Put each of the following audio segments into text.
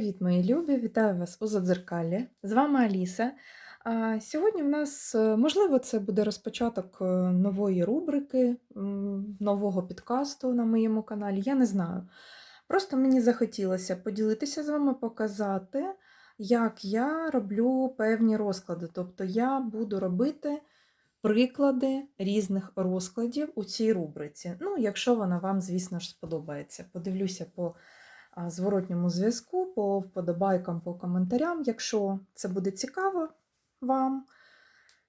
Привіт, мої любі! Вітаю вас у Задзеркалі. З вами Аліса. Сьогодні в нас, е, можливо, це буде розпочаток е, нової рубрики, нового підкасту на моєму каналі. Я не знаю. Просто мені захотілося поділитися з вами, показати, як я роблю певні розклади. Тобто я буду робити приклади різних розкладів у цій рубриці. Ну, якщо вона вам, звісно ж, сподобається. Подивлюся по зворотньому зв'язку, по вподобайкам, по коментарям. Якщо це буде цікаво вам,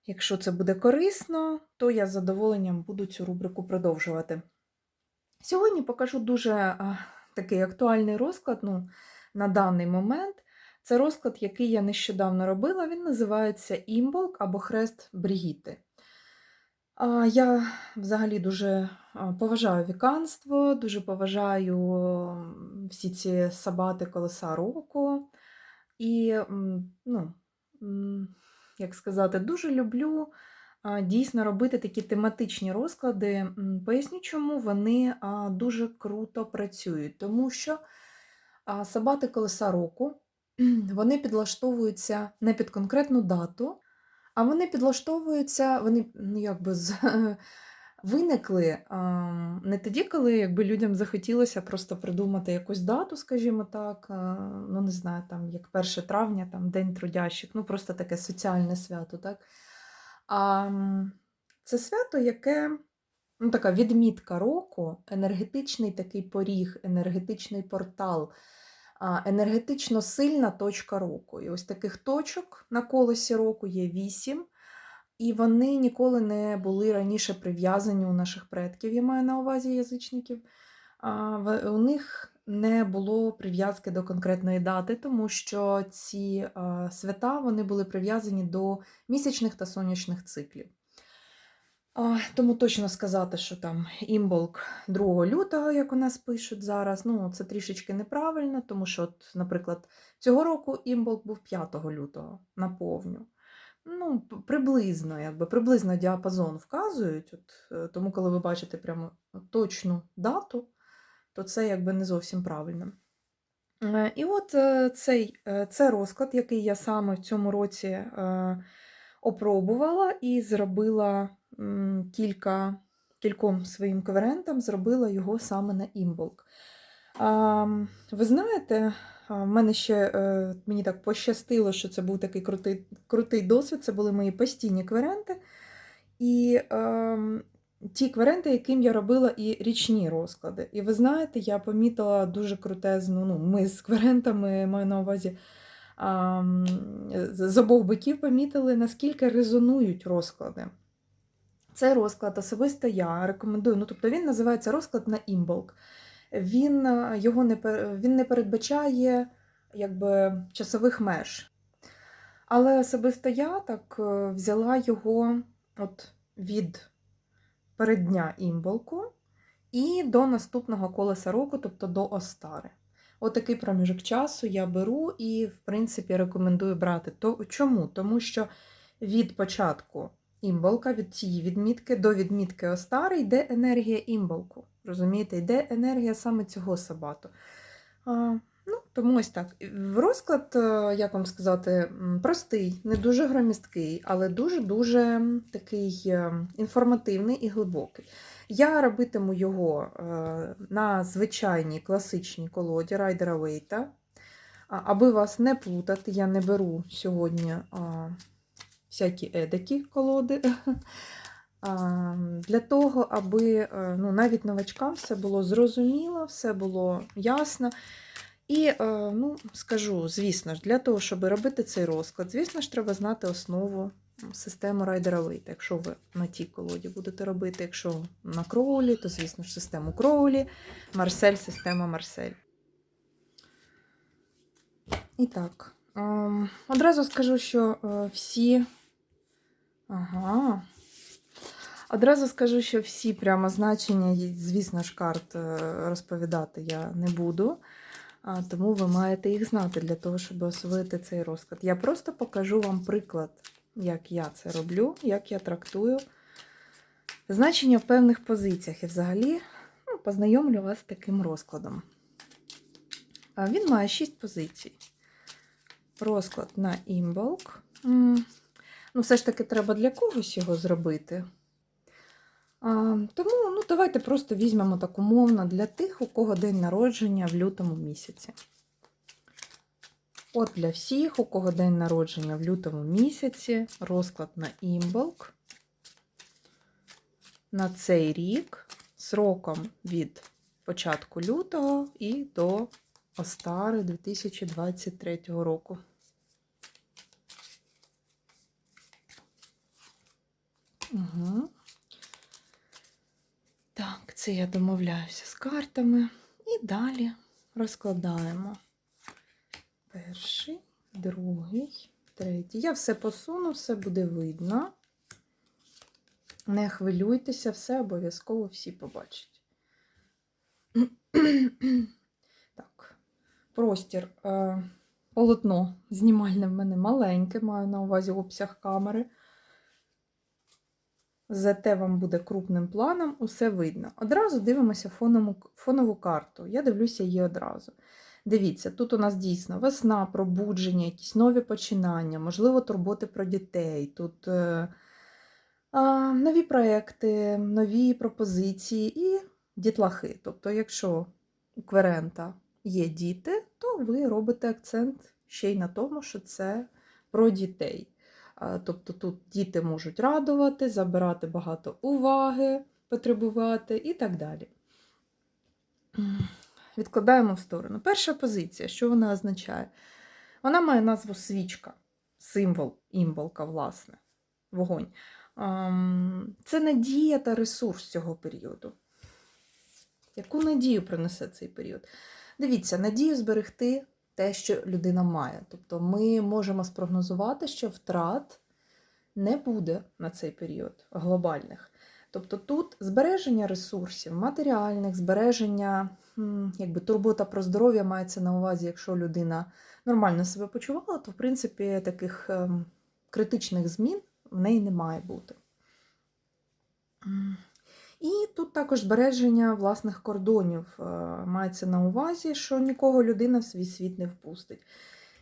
якщо це буде корисно, то я з задоволенням буду цю рубрику продовжувати. Сьогодні покажу дуже такий актуальний розклад ну, на даний момент. Це розклад, який я нещодавно робила. Він називається Імболк або Хрест Брігіти. Я взагалі дуже поважаю віканство, дуже поважаю всі ці сабати колеса року. І, ну, як сказати, дуже люблю дійсно робити такі тематичні розклади. Поясню, чому вони дуже круто працюють. Тому що сабати колеса року вони підлаштовуються не під конкретну дату. А вони підлаштовуються, вони ну, якби з, виникли не тоді, коли якби, людям захотілося просто придумати якусь дату, скажімо так, ну не знаю, там як 1 травня, там День трудящих, ну просто таке соціальне свято. так. А це свято, яке ну, така відмітка року, енергетичний такий поріг, енергетичний портал енергетично сильна точка року. І ось таких точок на колесі року є вісім, і вони ніколи не були раніше прив'язані у наших предків, я маю на увазі язичників. У них не було прив'язки до конкретної дати, тому що ці свята вони були прив'язані до місячних та сонячних циклів. Тому точно сказати, що там імболк 2 лютого, як у нас пишуть зараз, ну це трішечки неправильно, тому що, от, наприклад, цього року імболк був 5 лютого на повню. Ну, приблизно, якби приблизно діапазон вказують. От, е, тому, коли ви бачите прямо точну дату, то це якби не зовсім правильно. Е, І от е, цей, це розклад, який я саме в цьому році опробувала і зробила кілька, кільком своїм коверентам, зробила його саме на імболк. Ви знаєте, в мене ще е, мені так пощастило, що це був такий крутий, крутий досвід. Це були мої постійні кверенти. І ем, ті кверенти, яким я робила і річні розклади. І ви знаєте, я помітила дуже крутезну, ну, ми з кверентами маю на увазі. з обох боків помітили, наскільки резонують розклади. Цей розклад особисто я рекомендую. Ну, тобто він називається розклад на імболк. Він, е, його не, він не передбачає якби, часових меж. Але особисто я так е, взяла його от від переддня імболку і до наступного колеса року, тобто до Остари. Отакий проміжок часу я беру і, в принципі, рекомендую брати. То, чому? Тому що від початку імболка, від цієї відмітки до відмітки Остари йде енергія імболку. Розумієте, йде енергія саме цього сабату. А, ну, тому ось так. Розклад, е, як вам сказати, простий, не дуже громісткий, але дуже-дуже такий е, інформативний і глибокий. Я робитиму його е, на звичайній класичній колоді Райдера Вейта. Аби вас не плутати, я не беру сьогодні всякі едакі колоди. Для того, аби е, ну, навіть новачкам все було зрозуміло, все було ясно. І, е, ну, скажу, звісно ж, для того, щоб робити цей розклад, звісно ж, треба знати основу Райдера Вейта. Якщо ви на тій колоді будете робити, якщо на Кроулі, то, звісно ж, систему Кроулі, Марсель, система Марсель. І так, ем, одразу скажу, що е, всі. Ага. Одразу скажу, що всі прямо значення, звісно ж, карт е, розповідати я не буду. Тому ви маєте їх знати для того, щоб освоїти цей розклад. Я просто покажу вам приклад, як я це роблю, як я трактую значення в певних позиціях. І взагалі ну, познайомлю вас з таким розкладом. Він має 6 позицій. Розклад на імболк. Ну, все ж таки, треба для когось його зробити. А, тому ну, давайте просто візьмемо так умовно для тих, у кого день народження в лютому місяці. От для всіх, у кого день народження в лютому місяці, розклад на імболк на цей рік сроком від початку лютого і до Остари 2023 року. Угу. Так, це я домовляюся з картами. І далі розкладаємо перший, другий, третій. Я все посуну, все буде видно. Не хвилюйтеся, все обов'язково всі побачать. Так, простір. Е, Полотно знімальне в мене маленьке, маю на увазі обсяг камери. Зате вам буде крупним планом, усе видно. Одразу дивимося фонову, фонову карту. Я дивлюся її одразу. Дивіться, тут у нас дійсно весна, пробудження, якісь нові починання, можливо, турботи про дітей. Тут е, а, нові проекти, нові пропозиції і дітлахи. Тобто, якщо у кверента є діти, то ви робите акцент ще й на тому, що це про дітей. А, Тобто тут діти можуть радувати, забирати багато уваги, потребувати і так далі. Відкладаємо в сторону. Перша позиція, що вона означає? Вона має назву свічка, символ імболка, власне, вогонь. Це надія та ресурс цього періоду. Яку надію принесе цей період? Дивіться, надію зберегти те, що людина має. Тобто ми можемо спрогнозувати, що втрат не буде на цей період глобальних. Тобто тут збереження ресурсів, матеріальних, збереження, якби турбота про здоров'я мається на увазі, якщо людина нормально себе почувала, то в принципі таких ем, критичних змін в неї не має бути. І тут також збереження власних кордонів е, мається на увазі, що нікого людина в свій світ не впустить.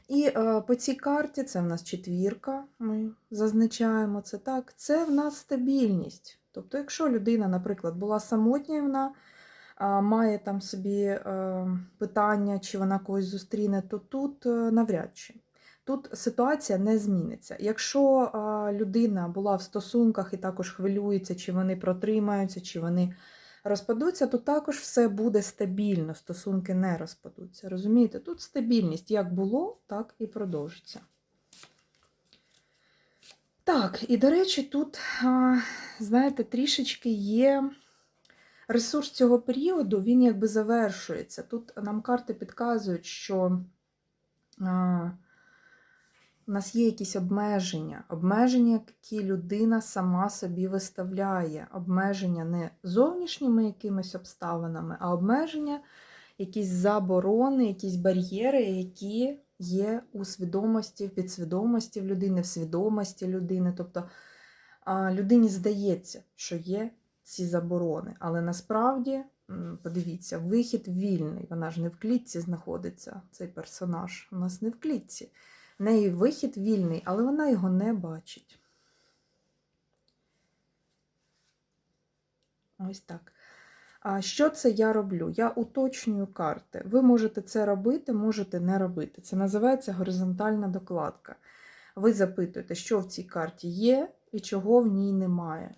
І е, по цій карті це в нас четвірка, ми зазначаємо це так. Це в нас стабільність. Тобто, якщо людина, наприклад, була самотня, вона а, має там собі е, питання, чи вона когось зустріне, то тут е, навряд чи. Тут ситуація не зміниться. Якщо людина була в стосунках і також хвилюється, чи вони протримаються, чи вони розпадуться, то також все буде стабільно, стосунки не розпадуться. Розумієте? Тут стабільність як було, так і продовжиться. Так, і до речі, тут, знаєте, трішечки є ресурс цього періоду, він якби завершується. Тут нам карти підказують, що у нас є якісь обмеження, обмеження, які людина сама собі виставляє. Обмеження не зовнішніми якимись обставинами, а обмеження, якісь заборони, якісь бар'єри, які є у свідомості, в підсвідомості в людини, в свідомості людини. Тобто людині здається, що є ці заборони, але насправді, подивіться, вихід вільний. Вона ж не в клітці знаходиться, цей персонаж. У нас не в клітці. Неї вихід вільний, але вона його не бачить. Ось так. А що це я роблю? Я уточнюю карти. Ви можете це робити, можете не робити. Це називається горизонтальна докладка. Ви запитуєте, що в цій карті є і чого в ній немає.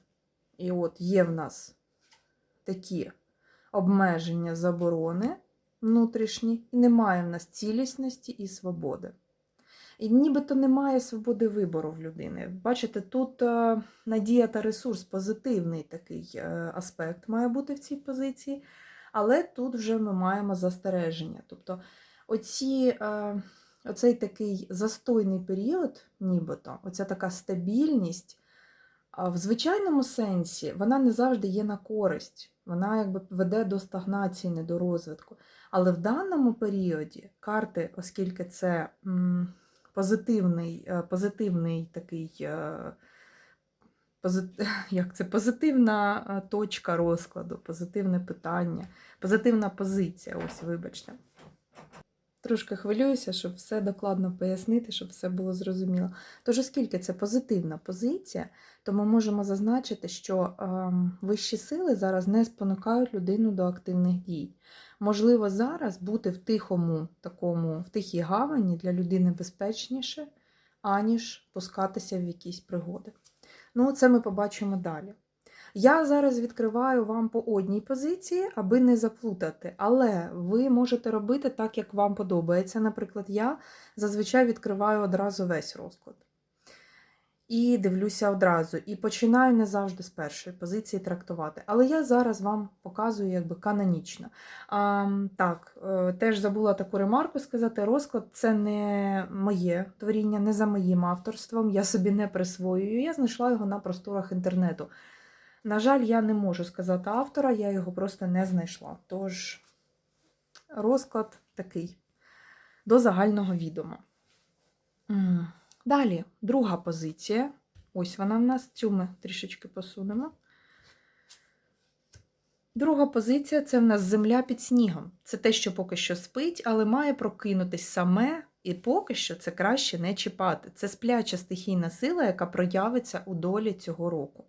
І от є в нас такі обмеження, заборони внутрішні, і немає в нас цілісності і свободи. І нібито немає свободи вибору в людини. Бачите, тут е, надія та ресурс, позитивний такий е, аспект має бути в цій позиції, але тут вже ми маємо застереження. Тобто, оці, е, оцей такий застойний період, нібито, оця така стабільність, в звичайному сенсі вона не завжди є на користь, вона якби веде до стагнації, не до розвитку. Але в даному періоді карти, оскільки це. Позитивний, е, позитивний такий, е, позит... як це, позитивна е, точка розкладу, позитивне питання, позитивна позиція. Ось, вибачте. Трошки хвилююся, щоб все докладно пояснити, щоб все було зрозуміло. Тож, оскільки це позитивна позиція, то ми можемо зазначити, що ем, вищі сили зараз не спонукають людину до активних дій. Можливо, зараз бути в тихому такому, в тихій гавані для людини безпечніше, аніж пускатися в якісь пригоди. Ну, це ми побачимо далі. Я зараз відкриваю вам по одній позиції, аби не заплутати, але ви можете робити так, як вам подобається. Наприклад, я зазвичай відкриваю одразу весь розклад. І дивлюся одразу. І починаю не завжди з першої позиції трактувати. Але я зараз вам показую якби канонічно. А, так, е, теж забула таку ремарку сказати: розклад це не моє творіння, не за моїм авторством. Я собі не присвоюю. Я знайшла його на просторах інтернету. На жаль, я не можу сказати автора, я його просто не знайшла. Тож розклад такий до загального відома. Далі, друга позиція. Ось вона в нас, цю ми трішечки посунемо. Друга позиція це в нас земля під снігом. Це те, що поки що спить, але має прокинутись саме, і поки що це краще не чіпати. Це спляча стихійна сила, яка проявиться у долі цього року.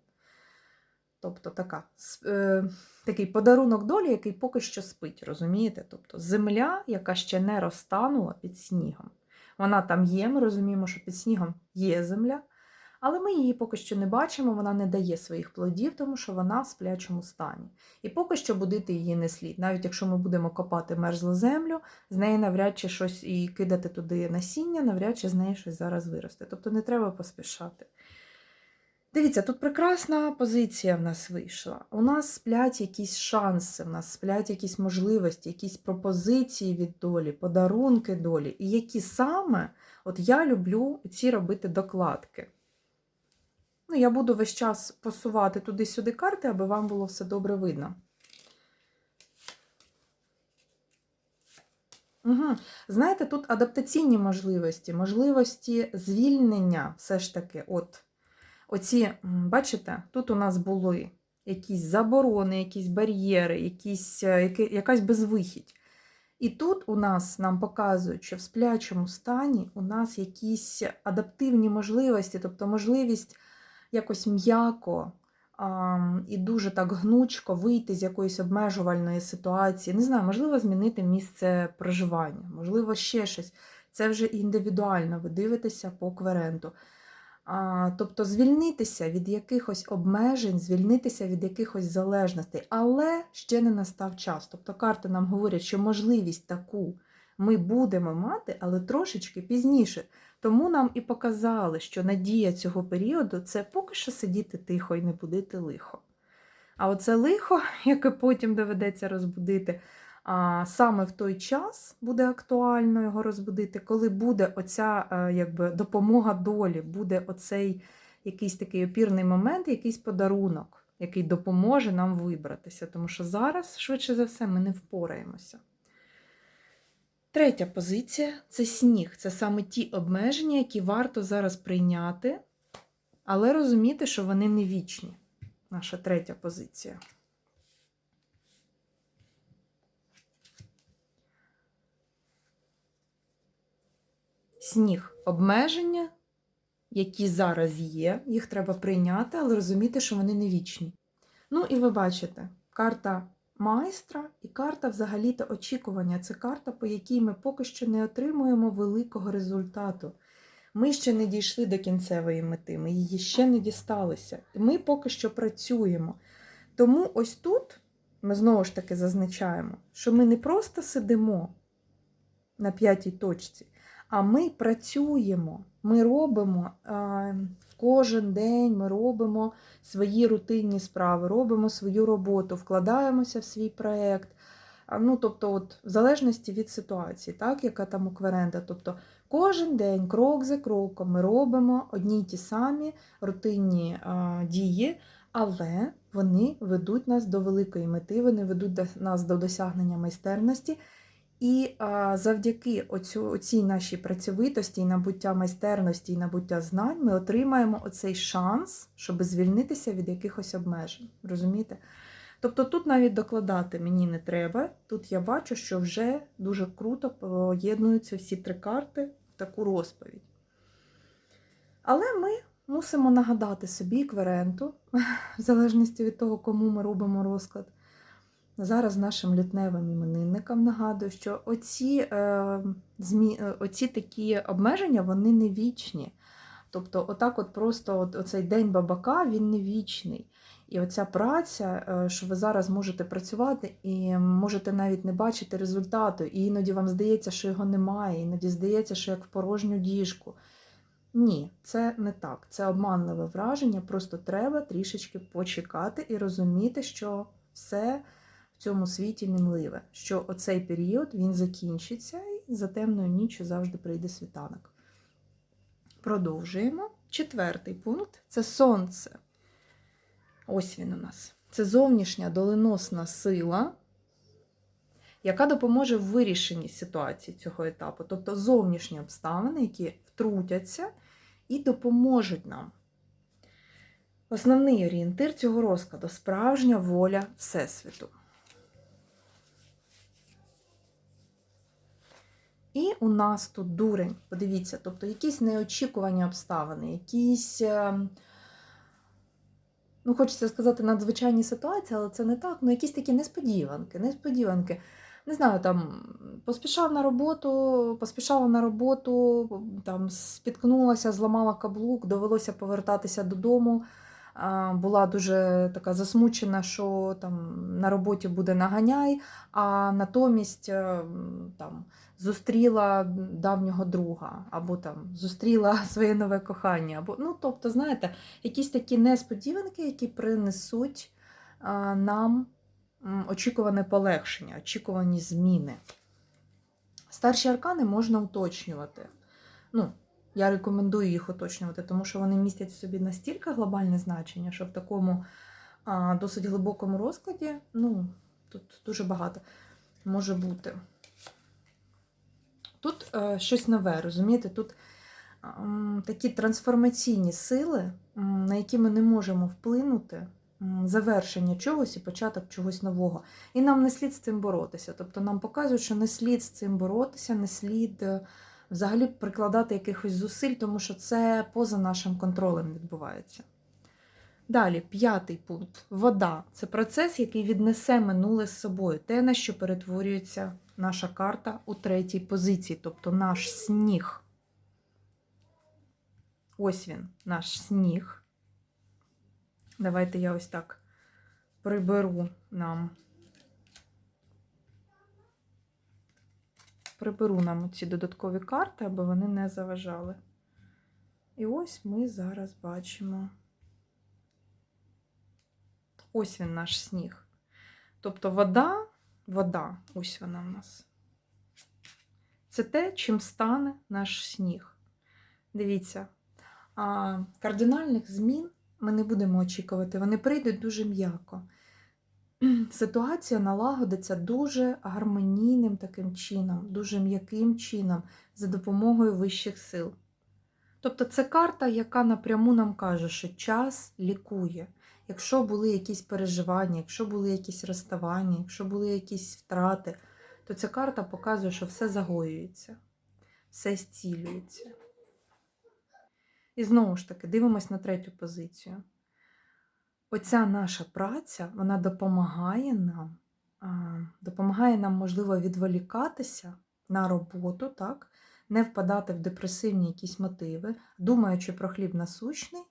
Тобто така, е, такий подарунок долі, який поки що спить, розумієте? Тобто земля, яка ще не розтанула під снігом. Вона там є, ми розуміємо, що під снігом є земля, але ми її поки що не бачимо, вона не дає своїх плодів, тому що вона в сплячому стані. І поки що будити її не слід. Навіть якщо ми будемо копати мерзлу землю, з неї навряд чи щось і кидати туди насіння, навряд чи з неї щось зараз виросте. Тобто не треба поспішати. Дивіться, тут прекрасна позиція в нас вийшла. У нас сплять якісь шанси, в нас сплять якісь можливості, якісь пропозиції від долі, подарунки долі. І які саме, от я люблю ці робити докладки. Ну, я буду весь час посувати туди-сюди карти, аби вам було все добре видно. Угу. Знаєте, тут адаптаційні можливості, можливості звільнення все ж таки. от. Оці, бачите, тут у нас були якісь заборони, якісь бар'єри, якісь, е, якась безвихідь. І тут у нас нам показують, що в сплячому стані у нас якісь адаптивні можливості, тобто можливість якось м'яко і дуже так гнучко вийти з якоїсь обмежувальної ситуації. Не знаю, можливо, змінити місце проживання, можливо, ще щось. Це вже індивідуально, ви дивитеся по кверенту. Тобто звільнитися від якихось обмежень, звільнитися від якихось залежностей, але ще не настав час. Тобто карти нам говорять, що можливість таку ми будемо мати, але трошечки пізніше. Тому нам і показали, що надія цього періоду це поки що сидіти тихо і не будити лихо. А оце лихо, яке потім доведеться розбудити, саме в той час буде актуально його розбудити, коли буде оця е, якби, допомога долі, буде оцей якийсь такий опірний момент, якийсь подарунок, який допоможе нам вибратися. Тому що зараз, швидше за все, ми не впораємося. Третя позиція це сніг. Це саме ті обмеження, які варто зараз прийняти, але розуміти, що вони не вічні. Наша третя позиція. Сніг обмеження, які зараз є, їх треба прийняти, але розуміти, що вони не вічні. Ну, і ви бачите, карта майстра і карта взагалі-то очікування. Це карта, по якій ми поки що не отримуємо великого результату. Ми ще не дійшли до кінцевої мети, ми її ще не дісталися. Ми поки що працюємо. Тому ось тут ми знову ж таки зазначаємо, що ми не просто сидимо на п'ятій точці, а ми працюємо, ми робимо е, кожен день, ми робимо свої рутинні справи, робимо свою роботу, вкладаємося в свій проєкт. Ну, тобто, от, в залежності від ситуації, так, яка там у кверента. Тобто, кожен день, крок за кроком, ми робимо одні й ті самі рутинні е, дії, але вони ведуть нас до великої мети, вони ведуть нас до досягнення майстерності. І а, завдяки оцю, оцій нашій працьовитості, і набуття майстерності і набуття знань ми отримаємо оцей шанс, щоб звільнитися від якихось обмежень. Розумієте? Тобто тут навіть докладати мені не треба. Тут я бачу, що вже дуже круто поєднуються всі три карти в таку розповідь. Але ми мусимо нагадати собі кверенту, в залежності від того, кому ми робимо розклад. Зараз нашим лютневим іменинникам нагадую, що оці, е, змі, е, оці такі обмеження вони не вічні. Тобто, отак, от просто от, оцей день бабака він не вічний. І оця праця, е, що ви зараз можете працювати і можете навіть не бачити результату, і іноді вам здається, що його немає, іноді здається, що як в порожню діжку. Ні, це не так. Це обманливе враження. Просто треба трішечки почекати і розуміти, що все в цьому світі мінливе, що оцей період він закінчиться, і за темною ніччю завжди прийде світанок. Продовжуємо. Четвертий пункт це сонце. Ось він у нас. Це зовнішня доленосна сила, яка допоможе в вирішенні ситуації цього етапу. Тобто зовнішні обставини, які втрутяться і допоможуть нам. Основний орієнтир цього розкладу справжня воля Всесвіту. І у нас тут дурень, подивіться, тобто якісь неочікувані обставини, якісь, е, ну, хочеться сказати, надзвичайні ситуації, але це не так. Ну, якісь такі несподіванки, несподіванки. Не знаю, там поспішав на роботу, поспішала на роботу, там спіткнулася, зламала каблук, довелося повертатися додому. Була дуже така засмучена, що там на роботі буде наганяй, а натомість е, там зустріла давнього друга, або там зустріла своє нове кохання. Або, ну, тобто, знаєте, якісь такі несподіванки, які принесуть а, нам очікуване полегшення, очікувані зміни. Старші аркани можна уточнювати. Ну, я рекомендую їх уточнювати, тому що вони містять в собі настільки глобальне значення, що в такому а, досить глибокому розкладі, ну, тут дуже багато може бути. Тут е, щось нове, розумієте? Тут м, такі трансформаційні сили, на які ми не можемо вплинути, завершення чогось і початок чогось нового. І нам не слід з цим боротися. Тобто нам показують, що не слід з цим боротися, не слід е, взагалі прикладати якихось зусиль, тому що це поза нашим контролем відбувається. Далі, п'ятий пункт. Вода це процес, який віднесе минуле з собою, те, на що перетворюється наша карта у третій позиції, тобто наш сніг. Ось він, наш сніг. Давайте я ось так приберу нам. Приберу нам ці додаткові карти, аби вони не заважали. І ось ми зараз бачимо. Ось він наш сніг. Тобто вода, вода, ось вона в нас. Це те, чим стане наш сніг. Дивіться, а кардинальних змін ми не будемо очікувати, вони прийдуть дуже м'яко. Ситуація налагодиться дуже гармонійним таким чином, дуже м'яким чином, за допомогою вищих сил. Тобто це карта, яка напряму нам каже, що час лікує. Якщо були якісь переживання, якщо були якісь розставання, якщо були якісь втрати, то ця карта показує, що все загоюється, все зцілюється. І знову ж таки, дивимось на третю позицію. Оця наша праця, вона допомагає нам, допомагає нам, можливо, відволікатися на роботу, так? не впадати в депресивні якісь мотиви, думаючи про хліб насущний,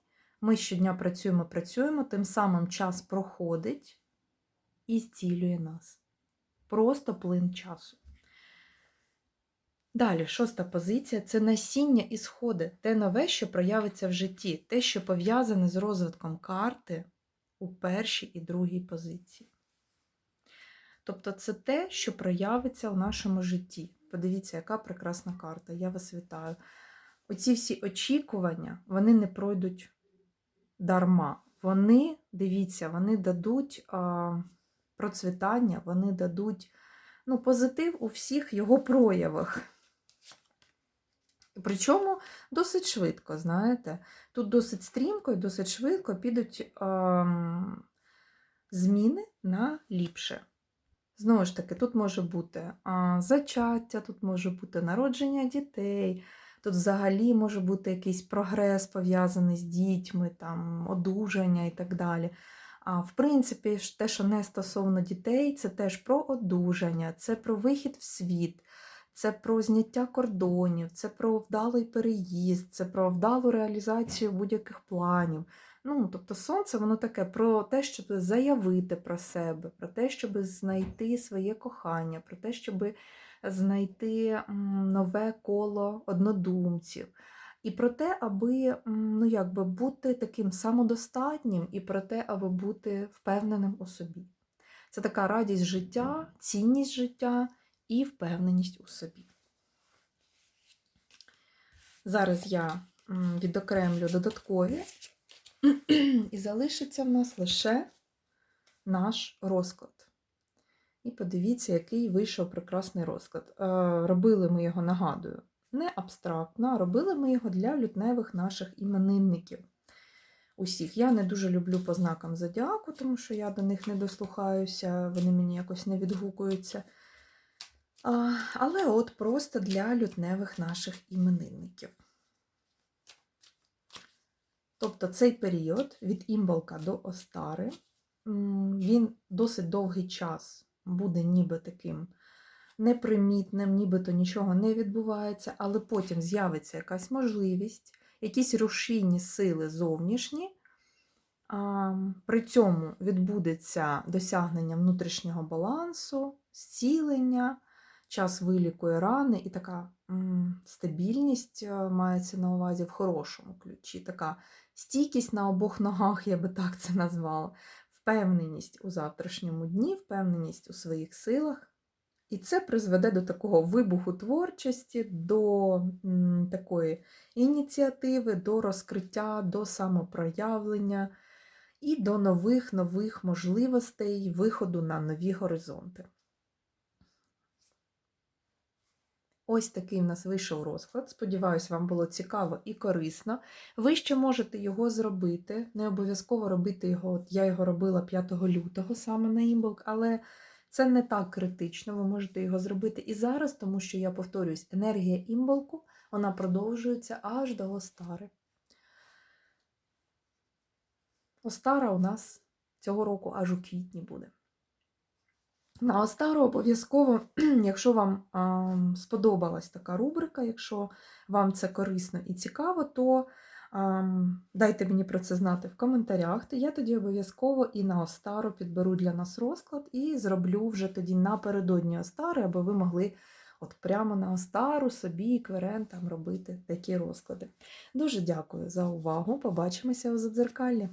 ми щодня працюємо, працюємо, тим самим час проходить і зцілює нас. Просто плин часу. Далі, шоста позиція це насіння і сходи, те нове, що проявиться в житті, те, що пов'язане з розвитком карти у першій і другій позиції. Тобто це те, що проявиться у нашому житті. Подивіться, яка прекрасна карта. Я вас вітаю. Оці всі очікування, вони не пройдуть дарма. Вони, дивіться, вони дадуть а, процвітання, вони дадуть ну, позитив у всіх його проявах. Причому досить швидко, знаєте. Тут досить стрімко і досить швидко підуть а, зміни на ліпше. Знову ж таки, тут може бути зачаття, тут може бути народження дітей, тут взагалі може бути якийсь прогрес пов'язаний з дітьми, там, одужання і так далі. А в принципі, те, що не стосовно дітей, це теж про одужання, це про вихід в світ, це про зняття кордонів, це про вдалий переїзд, це про вдалу реалізацію будь-яких планів. Ну, тобто сонце, воно таке про те, щоб заявити про себе, про те, щоб знайти своє кохання, про те, щоб знайти нове коло однодумців. І про те, аби ну, якби бути таким самодостатнім, і про те, аби бути впевненим у собі. Це така радість життя, цінність життя і впевненість у собі. Зараз я відокремлю додаткові, і залишиться в нас лише наш розклад. І подивіться, який вийшов прекрасний розклад. Е, Робили ми його, нагадую, не абстрактно, а робили ми його для лютневих наших іменинників. Усіх. Я не дуже люблю по знакам зодіаку, тому що я до них не дослухаюся, вони мені якось не відгукуються. Але от просто для лютневих наших іменинників. Тобто цей період від імболка до Остари, він досить довгий час буде ніби таким непримітним, нібито нічого не відбувається, але потім з'явиться якась можливість, якісь рушійні сили зовнішні. При цьому відбудеться досягнення внутрішнього балансу, зцілення, час вилікує рани і така м, стабільність е, мається на увазі в хорошому ключі. Така стійкість на обох ногах, я би так це назвала, впевненість у завтрашньому дні, впевненість у своїх силах. І це призведе до такого вибуху творчості, до м, такої ініціативи, до розкриття, до самопроявлення і до нових нових можливостей виходу на нові горизонти. Ось такий в нас вийшов розклад. Сподіваюсь, вам було цікаво і корисно. Ви ще можете його зробити. Не обов'язково робити його. От я його робила 5 лютого саме на імболк, але це не так критично. Ви можете його зробити і зараз, тому що я повторюсь, енергія імболку вона продовжується аж до Остари. Остара у нас цього року аж у квітні буде. На Остару обов'язково, якщо вам сподобалась така рубрика, якщо вам це корисно і цікаво, то дайте мені про це знати в коментарях. То я тоді обов'язково і на Остару підберу для нас розклад і зроблю вже тоді напередодні Остари, аби ви могли от прямо на Остару собі кверен там робити такі розклади. Дуже дякую за увагу. Побачимося у задзеркалі.